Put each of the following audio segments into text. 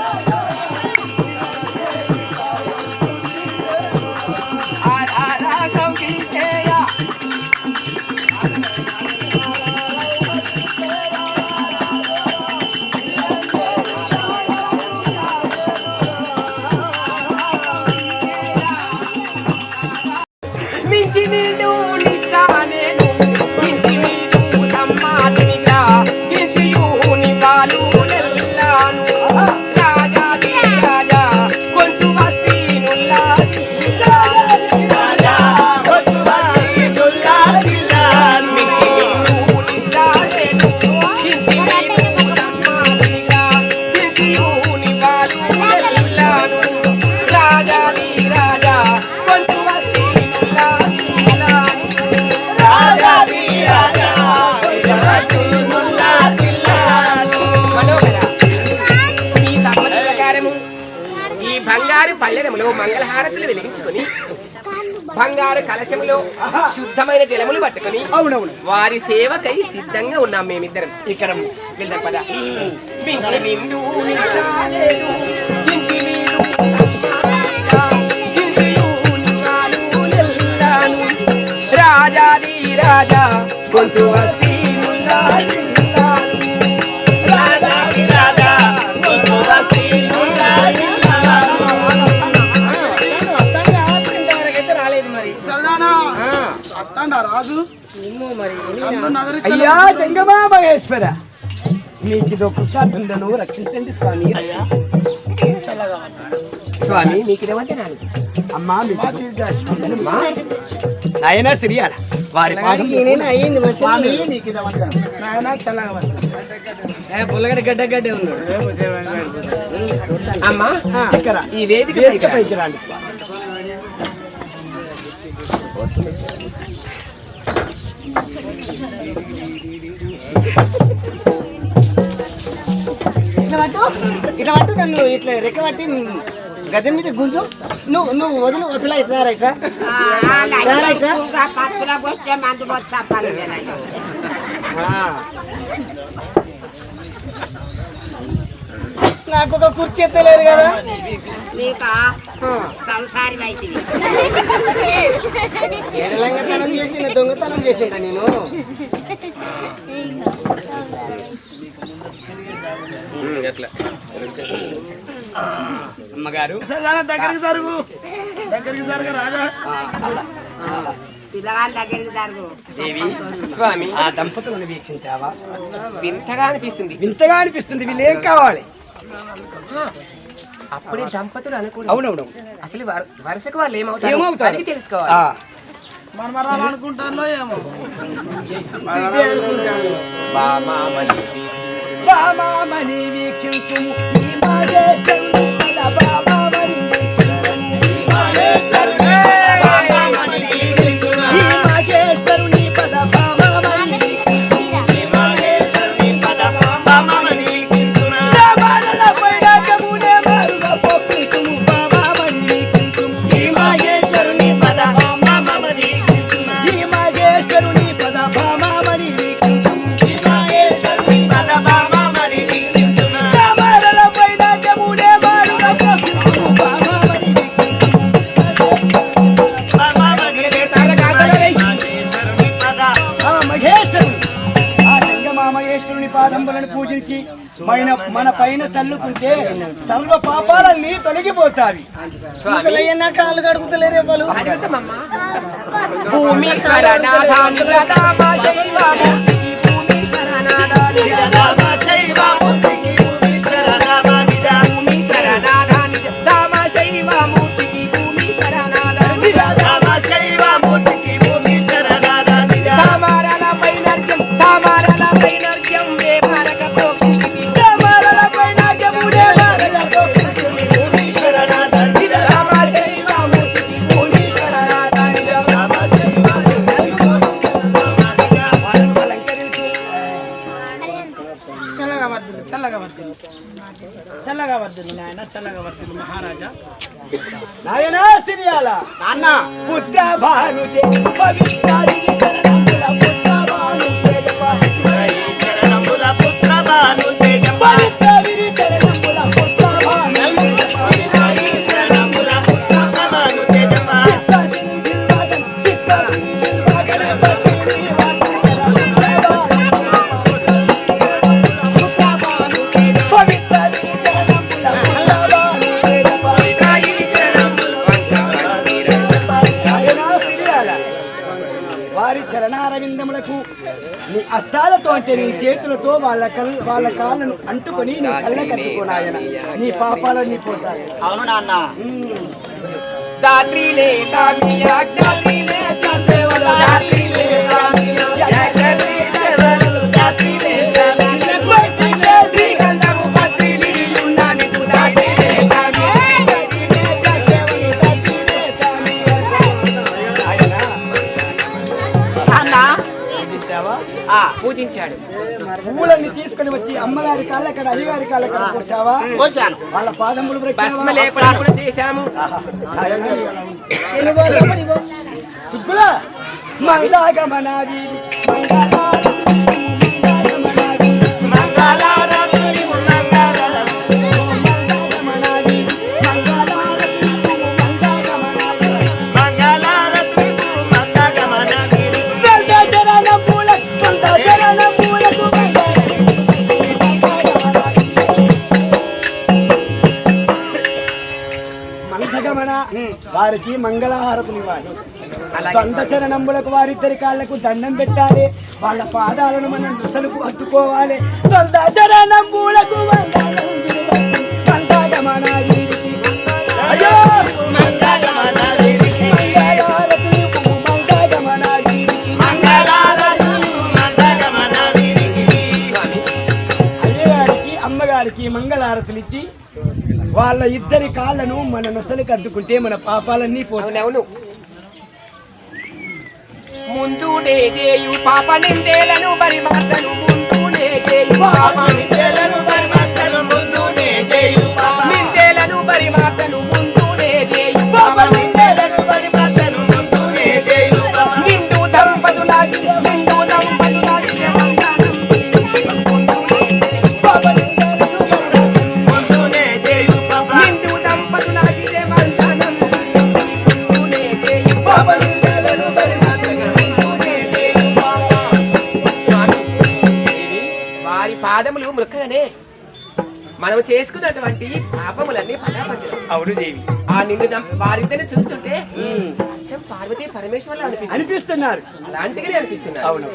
Oh, oh, oh. కలశములో శుద్ధమైన జలములు పట్టుకొని అవునవును. వారి సేవకై సిద్ధంగా ఉన్నాం మేమిద్దరం. ఇక్కడ వెళ్దాం పద. రాజాది రాజా గొంతు అయ్యా జంగమా మహేశ్వర మీకు ఇది ఒక రక్షించండి స్వామి. స్వామి మీకు ఇదేమంటే అమ్మా నాయన సిరియాల. వారి. పుల్లగడ్డ గడ్డ గడ్డే ఉంది. అమ్మా ఇక్కడ ఈ వేదిక పైకి రండి స్వామి. ఇట్లా పట్టు ఇట్లా పట్టు నన్ను ఇట్లా రెక్క పట్టి గద్దె మీద గుంజు. నువ్వు నువ్వు వదిలి వదిలా ఇట్లా రైతా రైతా నాకు ఒక కుర్చీ ఎత్తలేరు కదా. చేసిన దొంగతనం చేసింట నేను. అమ్మగారు. దగ్గరికి జరుగు. దగ్గరికి జరుగు రాజా దేవి స్వామి ఆ దంపతులను వీక్షించావా? వింతగా అనిపిస్తుంది. వింతగా అనిపిస్తుంది వీళ్ళు ఏం కావాలి? అప్పుడే దంపతులు అనుకోండి అవునవును అసలు వర- వరుసకు వాళ్ళు ఏమవుతారు? ఏమవుతారు? తెలుసుకోవాలి. ఆ. బామామణి రామామణి వీక్షించుము. ఈ మన పైన చల్లుకుంటే సర్వ పాపాలన్నీ నా కాళ్ళు కడుగుతలేరే వాళ్ళు అడుగుతామమ్మా అంటుకొని నీ కళ్ళ కట్టుకోనాయన నీ పాపాలన్నీ పోతాయి అవును నాన్న దాత్రిలే తామియ జ్ఞాత్రిలే త్యాసేవలు దాత్రిలే అమ్మగారి కాళ్ళక్కడ అయ్యగారి కాళ్ళక్కడ పోసావా పోసాను వాళ్ళ పాదములు భస్మ లేపడం కూడా చేశాము సుబ్బుల మంగళహారతులు ఇవ్వాలి చరణంబులకు వారిద్దరి కాళ్ళకు దండం పెట్టాలి వాళ్ళ పాదాలను మనం దుసలకు అత్తుకోవాలి సొంత చరణంబులకు. అయ్యో! అమ్మగారికి మంగళహారతులు ఇచ్చి వాళ్ళ ఇద్దరి కాళ్ళను మన నొసలకు అద్దుకుంటే మన పాపాలన్నీ అవునవును. ముందు నేజేయు పాప నిందేలను పరిమార్తను ముందు నేజేయు పాప నిందేలను పరిమార్తను ముందు నేజేయు పాప నిందేలను పరిమార్తను ముందు నేజేయు పాప నిందేలను పరిమార్తను ముందు నేజేయు పాప. నిండు దంపతులాగి నిండు దంపతులాగి ไม่รู้เหมือนเกินนี่ మనం చేసుకున్నటువంటి పాపములన్నీ పటాపంచడం అవును దేవి ఆ నిన్ను వారిద్దరిని చూస్తుంటే అచ్చం పార్వతీ పరమేశ్వర్లు అనిపిస్తున్నారు అలాంటిగానే అవును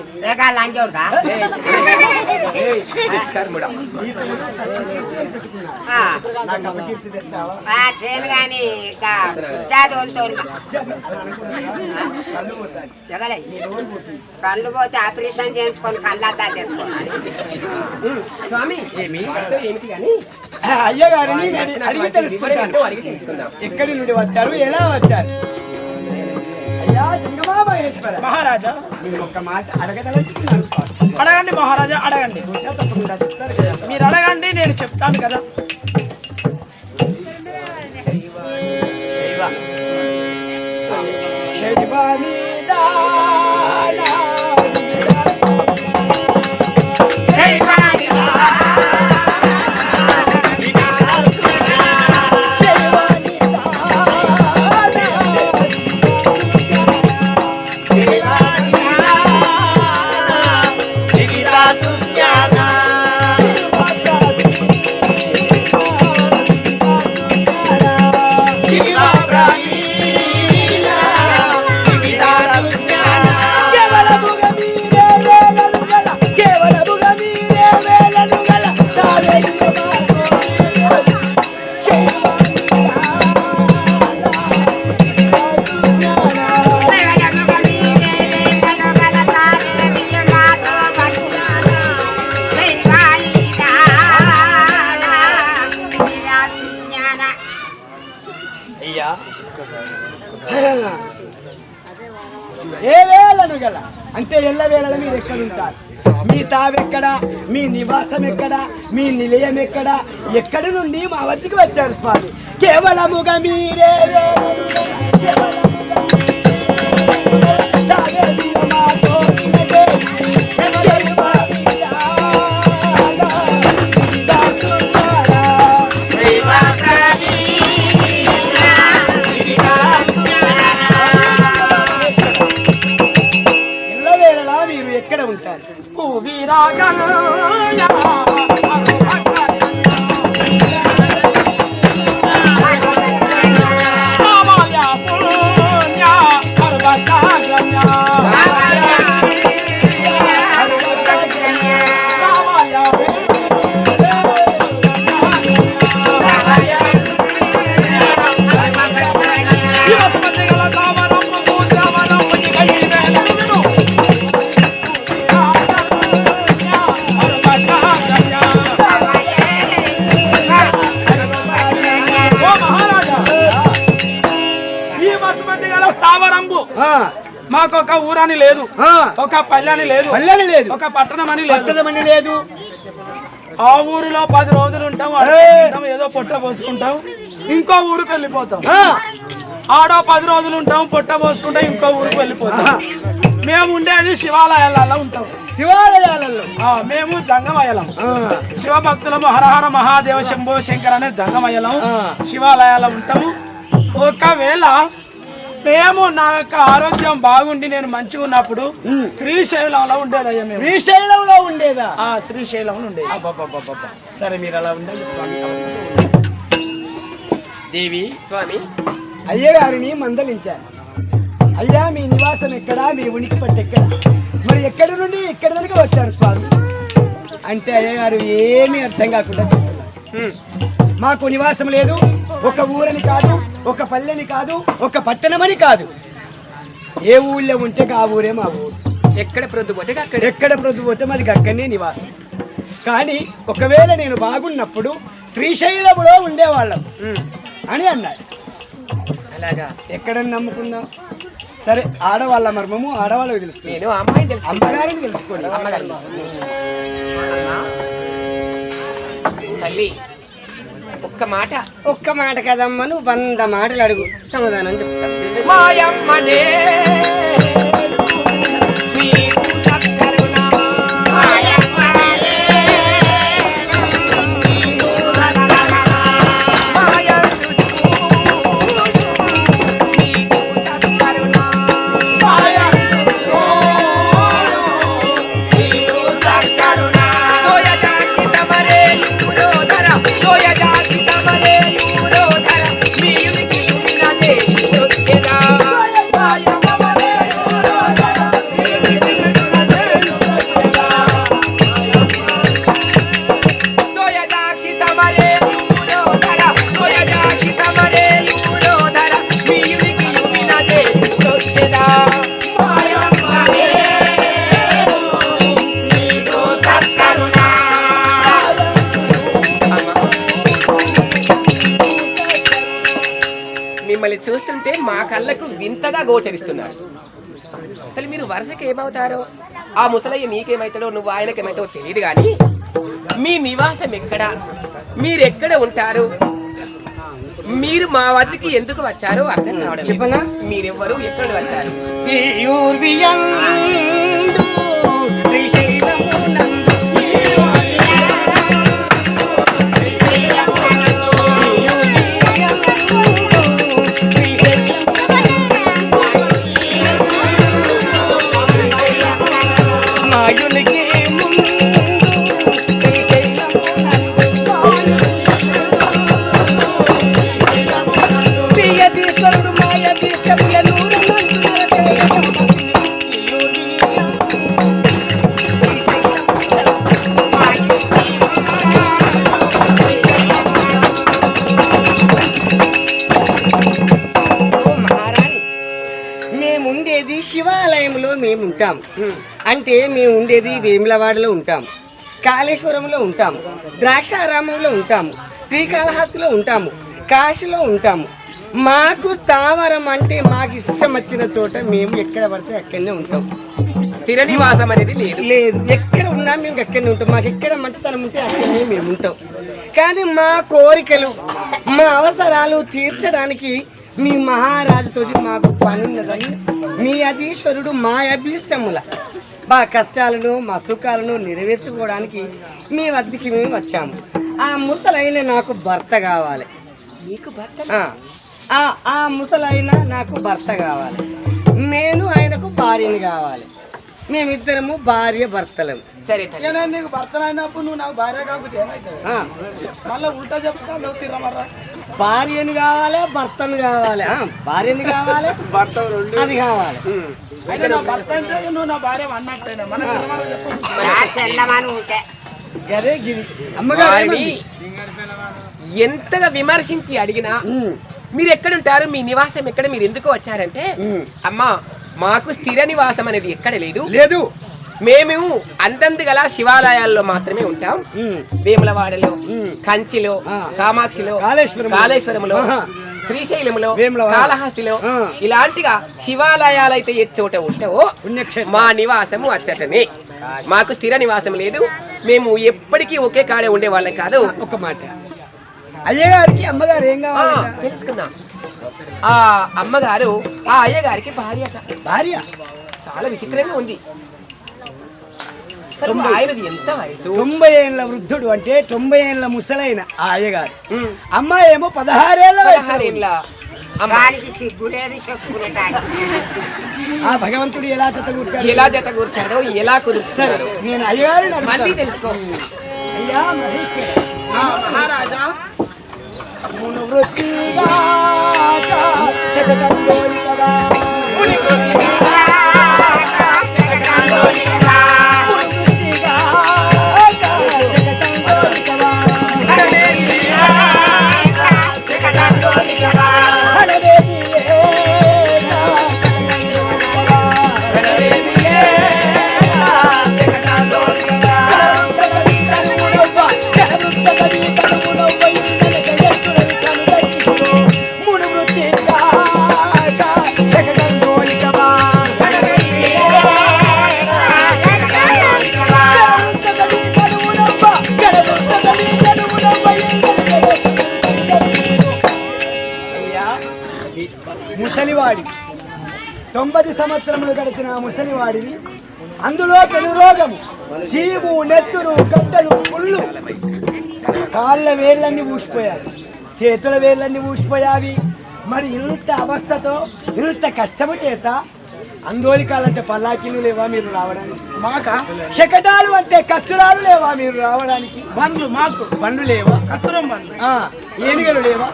కళ్ళు పోతే ఆపరేషన్ చేయించుకొని కళ్ళద్దా తెచ్చుకోవాలి స్వామి ఏమి ఏమిటి కానీ అయ్యగారిని నేను అడిగి తెలుసుకుంటాను ఎక్కడి నుండి వచ్చారు? ఎలా వచ్చారు? అయ్యా మహారాజా. నేను ఒక్క మాట అడగదలుచుకున్నాను స్వామి. అడగండి మహారాజా అడగండి. మీరు అడగండి నేను చెప్తాను కదా. అంటే ఎల్ల వేళ మీరు ఎక్కడుంటారు మీ తావెక్కడ? మీ నివాసం ఎక్కడ మీ నిలయం ఎక్కడ ఎక్కడి నుండి మా వద్దకు వచ్చారు స్వామి? కేవలముగా మీరే కేవలముగా ragano మాకు ఒక ఊరని లేదు. ఒక పల్లె అని లేదు. పల్లెని లేదు. ఒక పట్టణం అని లేదు లేదు. ఆ ఊరిలో పది రోజులు ఉంటాం ఏదో పొట్ట పోసుకుంటాం ఇంకో ఊరికి వెళ్ళిపోతాం. ఆడో పది రోజులు ఉంటాం పొట్ట పోసుకుంటాం ఇంకో ఊరికి వెళ్ళిపోతాం. మేము ఉండేది శివాలయాలలో ఉంటాం. శివాలయాలలో. మేము జంగమయ్యలం ఆ, శివభక్తులము హరహర మహాదేవ శంభో శంకర్ అనే జంగమయ్యలం ఆ. శివాలయాల్లో ఉంటాము. ఒకవేళ మేము నా యొక్క ఆరోగ్యం బాగుండి నేను మంచిగా ఉన్నప్పుడు. శ్రీశైలంలో ఉండేదయ్యా మేము. శ్రీశైలంలో ఉండేదా? ఆ శ్రీశైలంలో ఉండేది. సరే మీరు అలా ఉండండి స్వామి దేవి స్వామి. అయ్యగారిని మందలించాను. అయ్యా మీ నివాసం ఎక్కడా? మీ ఉనికి పట్టు ఎక్కడ? మరి ఎక్కడి నుండి ఎక్కడి వరకు వచ్చారు స్వామి? అంటే అయ్యగారు ఏమీ అర్థం కాకుండా చెప్తున్నారు. మాకు నివాసం లేదు ఒక ఊరని కాదు ఒక పల్లెని కాదు ఒక పట్టణమని కాదు. ఏ ఊళ్ళో ఉంటే ఆ ఊరే మా ఊరు. ఎక్కడ ప్రొద్దుపోతే అక్కడ? ఎక్కడ ప్రొద్దు పోతే మరి అక్కడనే నివాసం. కానీ ఒకవేళ నేను బాగున్నప్పుడు శ్రీశైలంలో ఉండేవాళ్ళం. అని అన్నారు. అలాగా ఎక్కడ నమ్ముకుందాం? సరే ఆడవాళ్ళ మర్మము ఆడవాళ్ళకి తెలుస్తుంది. నేను అమ్మాయి తెలుసు అమ్మగారిని తెలుసుకోండి. అమ్మగారు తల్లి ఒక్క మాట ఒక్క మాట కదమ్మా నువ్వు వంద మాటలు అడుగు. సమాధానం చెప్తా. చూస్తుంటే మా కళ్ళకు వింతగా గోచరిస్తున్నారు. అసలు మీరు వరుసకి ఏమవుతారో? ఆ ముసలయ్య నీకేమవుతాడో నువ్వు ఆయనకేమవుతావో తెలియదు కానీ మీ నివాసం ఎక్కడ? మీరు ఎక్కడ ఉంటారు? మీరు మా వద్దకి ఎందుకు వచ్చారో అర్థం కావడం చెప్పనా? మీరెవ్వరు ఎక్కడ వచ్చారు? వేములవాడలో ఉంటాం. కాళేశ్వరంలో ఉంటాము ద్రాక్షారామంలో ఉంటాము శ్రీకాళహస్తిలో ఉంటాము కాశీలో ఉంటాము మాకు స్థావరం అంటే మాకు ఇష్టం వచ్చిన చోట మేము ఎక్కడ పడితే అక్కడనే ఉంటాం. స్థిర నివాసం అనేది లేదు. లేదు. ఎక్కడ ఉన్నా మేము అక్కడనే ఉంటాం. మాకు ఎక్కడ మంచితనం ఉంటే అక్కడనే మేము ఉంటాం. కానీ మా కోరికలు మా అవసరాలు తీర్చడానికి మీ మహారాజుతోటి మాకు పని ఉన్నదని మీ అధీశ్వరుడు మా అభీష్టముల మా కష్టాలను మా సుఖాలను నెరవేర్చుకోవడానికి మీ వద్దకి మేము వచ్చాము. ఆ ముసలైన నాకు భర్త కావాలి. నీకు భర్త? ఆ, ముసలైన నాకు భర్త కావాలి. నేను ఆయనకు భార్యని కావాలి. మేమిద్దరము భార్య భర్తలం. సరే నీకు భర్త అయినప్పుడు నువ్వు నాకు భార్య కాకపోతే ఏమవుతుంది ఆ, మళ్ళీ ఉల్టా చెప్తా నువ్వు తిరమర్రా భార్యని కావాలి భర్తను కావాలి. భార్యని కావాలి భర్త అది కావాలి. గదే గిరి. ఎంతగా విమర్శించి అడిగినా మీరు ఎక్కడుంటారు మీ నివాసం ఎక్కడ? మీరు ఎందుకు వచ్చారంటే. అమ్మా మాకు స్థిర నివాసం అనేది ఎక్కడ లేదు. లేదు. మేము అంతంది గల శివాలయాల్లో మాత్రమే ఉంటాం. వేములవాడలో. కంచిలో. కామాక్షిలో కాళేశ్వరంలో. శ్రీశైలంలో. కాళహస్తిలో. ఇలాంటిగా శివాలయాలు అయితే ఏ చోట ఉంటావో మా నివాసము అచ్చటనే మాకు స్థిర నివాసం లేదు. మేము ఎప్పటికీ ఒకే కాడే ఉండే వాళ్ళం కాదు ఒక మాట. అయ్యగారికి అమ్మగారు ఏం కావాలి? తెలుసుకుందాం. ఆ అమ్మగారు ఆ అయ్యగారికి భార్య. భార్య? చాలా విచిత్రంగా ఉంది. తొంభై ఏళ్ళ వృద్ధుడు అంటే తొంభై ఏళ్ళ ముసలైన ఆ అయ్యగారు. అమ్మాయి ఏమో పదహారేళ్ళ చెప్పుకునేటానికి ఆ భగవంతుడు ఎలా చెత్తగూర్చాడు ఎలా జత కూర్చారో ఎలా కుదురుతారో నేను అయ్యగారు మళ్ళీ తెలుసుకో. అయ్యా మహారాజా. వృత్తిగా సంవత్సరములు గడిచిన ఆ ముసలివాడిని అందులో పెను రోగము. జీవు నెత్తురు గడ్డలు ముళ్ళు. కాళ్ళ వేళ్ళన్నీ ఊసిపోయాయి. చేతుల వేళ్ళన్నీ ఊసిపోయావి. మరి ఇంత అవస్థతో ఇంత కష్టము చేత అందోలికాలంటే పల్లాకిలు లేవా మీరు రావడానికి? మాక? శకటాలు అంటే కచ్చురాలు లేవా మీరు రావడానికి? బండ్లు మాకు. బండ్లు లేవా? కత్తురం బండ్లు. ఏనుగలు లేవా?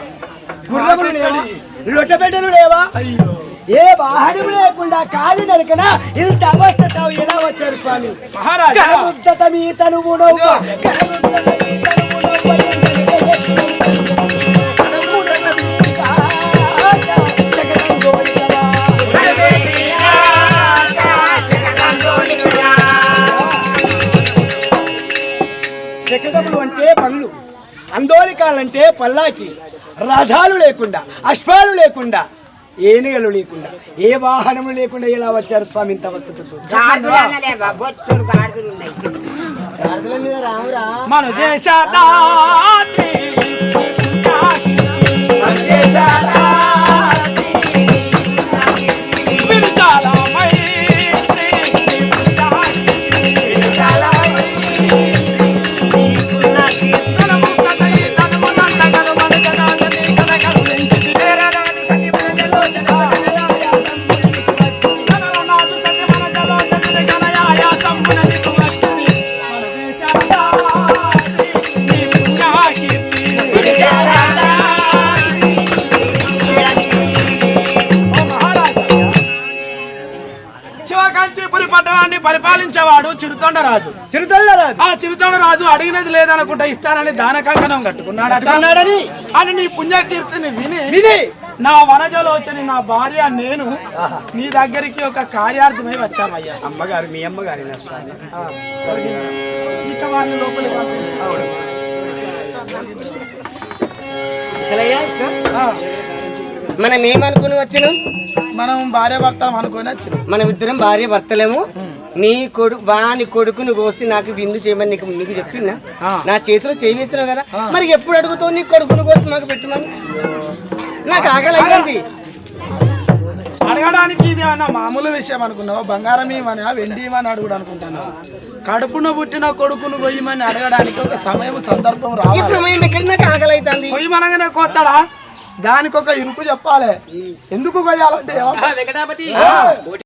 గుర్రములు లేవా? లొట్టబెట్టలు లేవా? అయ్యో. ఏ వాహనము లేకుండా కాలి నరకన ఇంత అవస్థతో ఎలా వచ్చారు స్వామి? మహారాజా! మీ తనువు. శకటములు అంటే పళ్ళు అందోలికాలంటే పల్లాకి రథాలు లేకుండా అశ్వాలు లేకుండా ఏనుగలు లేకుండా ఏ వాహనము లేకుండా ఎలా వచ్చారు స్వామి ఇంత ఉన్నాయి. మన చేశాదాత్రి పరిపాలించేవాడు చిరుతొండరాజు చిరుతల్లరాజు ఆ చిరుతొండరాజు అడిగినది లేదనుకుంటా ఇస్తానని దాన కంకణం కట్టుకున్నాడు కట్టుకున్నాడని? అని నీ పుణ్యకీర్తిని విని విని? నా వనజలోచని నా భార్య నేను నీ దగ్గరికి ఒక కార్యార్థమై వచ్చామయ్యా. అమ్మగారు మీ అమ్మగారి ఇక లోపలికి మనం ఏమనుకుని వచ్చినాం? మనం భార్య భర్త అనుకొని వచ్చినాం. మనం ఇద్దరం భార్య భర్తలేము నీ కొడుకు వాని కొడుకుని కోసి నాకు విందు చేయమని నీకు నీకు చెప్పిందా. నా చేతిలో చేయిస్తున్నావు కదా. మరి ఎప్పుడు అడుగుతావు నీ కొడుకుని కోసి మాకు పెట్టమని? నాకు ఆకలి అయింది అడగడానికి ఇది ఏమన్నా మామూలు విషయం అనుకున్నావా? బంగారం ఇవ్వని? వెండి ఇవ్వని? అడుగుడు అనుకుంటున్నావు? కడుపున పుట్టిన కొడుకును కొయ్యమని అడగడానికి ఒక సమయం సందర్భం రావాలి. సమయం ఎక్కడ నాకు ఆకలి అవుతుంది కొయ్యమనగానే కొత్తడా? దానికి ఒక ఇరుపు చెప్పాలి. ఎందుకు కొయ్యాలంటే? వెంకటాపతి.